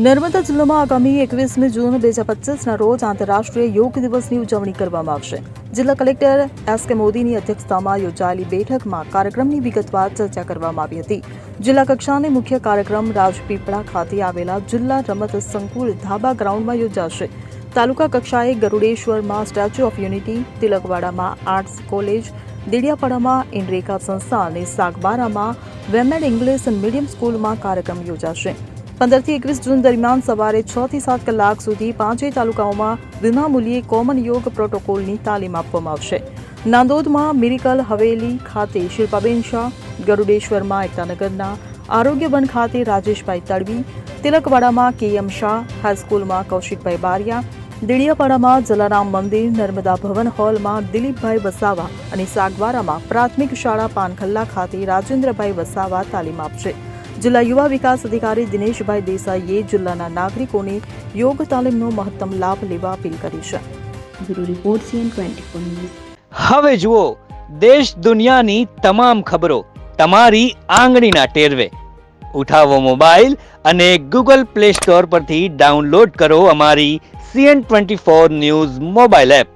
નર્મદા જિલ્લામાં આગામી એકવીસમી જૂન બે હજાર પચીસના રોજ આંતરરાષ્ટ્રીય યોગ દિવસની ઉજવણી કરવામાં આવશે. જિલ્લા કલેક્ટર એસ કે મોદીની અધ્યક્ષતામાં યોજાયેલી બેઠકમાં કાર્યક્રમની વિગતવાર ચર્ચા કરવામાં આવી હતી. જિલ્લા કક્ષાને મુખ્ય કાર્યક્રમ રાજપીપળા ખાતે આવેલા જિલ્લા રમત સંકુલ ધાબા ગ્રાઉન્ડમાં યોજાશે. તાલુકા કક્ષાએ ગરુડેશ્વરમાં સ્ટેચ્યુ ઓફ યુનિટી, તિલકવાડામાં આર્ટ્સ કોલેજ, દેડિયાપાડામાં ઇન્ડ્રેકા સંસ્થા અને સાગબારામાં વેમેડ ઇંગ્લિશ મીડિયમ સ્કૂલમાં કાર્યક્રમ યોજાશે. પંદરથી એકવીસ જૂન દરમિયાન સવારે છ થી સાત કલાક સુધી પાંચેય તાલુકાઓમાં વિનામૂલ્યે કોમન યોગ પ્રોટોકોલની તાલીમ આપવામાં આવશે. નાંદોદમાં મિરિકલ હવેલી ખાતે શિલ્પાબેન શાહ, ગરુડેશ્વરમાં એકતાનગરના આરોગ્ય વન ખાતે રાજેશભાઈ તડવી, તિલકવાડામાં કે શાહ, હાઈસ્કૂલમાં કૌશિકભાઈ બારિયા, દેડિયાપાડામાં જલારામ મંદિર, નર્મદા ભવન હોલમાં દિલીપભાઈ વસાવા અને સાગવારામાં પ્રાથમિક શાળા પાનખલ્લા ખાતે રાજેન્દ્રભાઈ વસાવા તાલીમ આપશે. જિલ્લા યુવા વિકાસ અધિકારી દિનેશભાઈ દેસાઈએ જિલ્લાના નાગરિકોને યોગ તાલીમનો મહત્તમ લાભ લેવા અપીલ કરી છે. બ્યુરો રિપોર્ટ સીએન ટ્વેન્ટી હવે જુઓ દેશ દુનિયાની તમામ ખબરો તમારી આંગળીના ટેરવે. ઉઠાવો મોબાઈલ અને ગૂગલ પ્લે સ્ટોર પરથી ડાઉનલોડ કરો અમારી CN twenty four news mobile app.